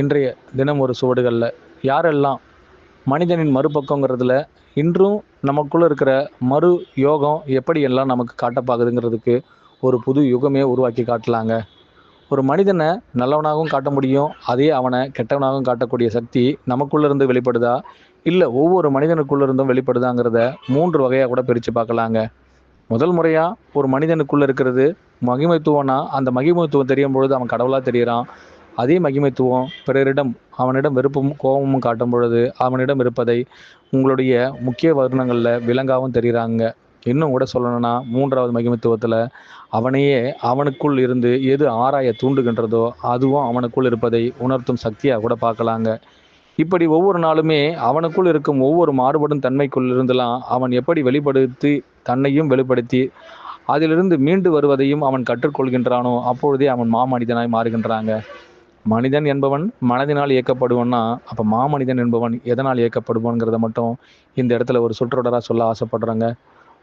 இன்றைய தினம் ஒரு சுவடுகளில். யாரெல்லாம் மனிதனின் மறுபக்கங்கிறதுல இன்றும் நமக்குள்ளே இருக்கிற மறு யோகம் எப்படியெல்லாம் நமக்கு காட்டப்பாகுதுங்கிறதுக்கு ஒரு புது யுகமே உருவாக்கி காட்டலாங்க. ஒரு மனிதனை நல்லவனாகவும் காட்ட முடியும் அதே அவனை கெட்டவனாகவும் காட்டக்கூடிய சக்தி நமக்குள்ளேருந்து வெளிப்படுதா? இல்லை ஒவ்வொரு மனிதனுக்குள்ளேருந்தும் வெளிப்படுதாங்கிறத மூன்று வகையாக கூட பிரித்து பார்க்கலாங்க. முதல் முறையாக ஒரு மனிதனுக்குள்ளே இருக்கிறது மகிமைத்துவம்னா அந்த மகிமைத்துவம் தெரியும் பொழுது அவன் கடவுளாக தெரிகிறான் அதே மகிமைத்துவம் பிறரிடம் அவனிடம் வெறுப்பும் கோபமும் காட்டும் பொழுது அவனிடம் இருப்பதை உங்களுடைய முக்கிய வர்ணங்களில் விலங்காகவும் தெரிகிறாங்க. இன்னும் கூட சொல்லணும்னா மூன்றாவது மகிமைத்துவத்தில் அவனையே அவனுக்குள் இருந்து எது ஆராய தூண்டுகின்றதோ அதுவும் அவனுக்குள் இருப்பதை உணர்த்தும் சக்தியாக கூட பார்க்கலாங்க. இப்படி ஒவ்வொரு நாளுமே அவனுக்குள் இருக்கும் ஒவ்வொரு மாறுபடும் தன்மைக்குள் இருந்தெல்லாம் அவன் எப்படி வெளிப்படுத்தி தன்னையும் வெளிப்படுத்தி அதிலிருந்து மீண்டு வருவதையும் அவன் கற்றுக்கொள்கின்றானோ அப்பொழுதே அவன் மாமனிதனாய் மாறுகின்றாங்க. மனிதன் என்பவன் மனதினால் இயக்கப்படுவன்னா அப்போ மாமனிதன் என்பவன் எதனால் இயக்கப்படுவான்ங்கிறத மட்டும் இந்த இடத்துல ஒரு சுற்றொடராக சொல்ல ஆசைப்படுறாங்க.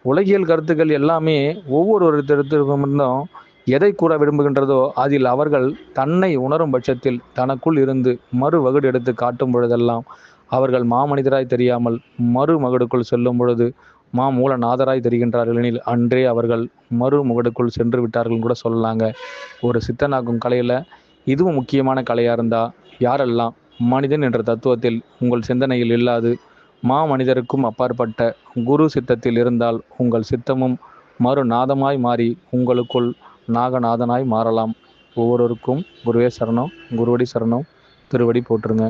உலகியல் கருத்துக்கள் எல்லாமே ஒவ்வொரு ஒவ்வொருத்தருக்கும் எதை கூற விரும்புகின்றதோ அதில் அவர்கள் தன்னை உணரும் பட்சத்தில் தனக்குள் இருந்து மறு வகுடு எடுத்து காட்டும் பொழுதெல்லாம் அவர்கள் மாமனிதராய் தெரியாமல் மறு மகுடுக்குள் செல்லும் பொழுது மா மூலநாதராய் தெரிகின்றார்கள் எனில் அன்றே அவர்கள் மறு முகடுக்குள் சென்று விட்டார்கள் கூட சொல்லலாங்க. ஒரு சித்தனாக்கும் கலையில் இதுவும் முக்கியமான கலையாக இருந்தால் யாரெல்லாம் மனிதன் என்ற தத்துவத்தில் உங்கள் சிந்தனையில் இல்லாது மா மனிதருக்கும் அப்பாற்பட்ட குரு சித்தத்தில் இருந்தால் உங்கள் சித்தமும் மறுநாதமாய் மாறி உங்களுக்குள் நாகநாதனாய் மாறலாம். ஒவ்வொருவருக்கும் குருவே சரணம் குருவடி சரணம். திருவடி போட்டுருங்க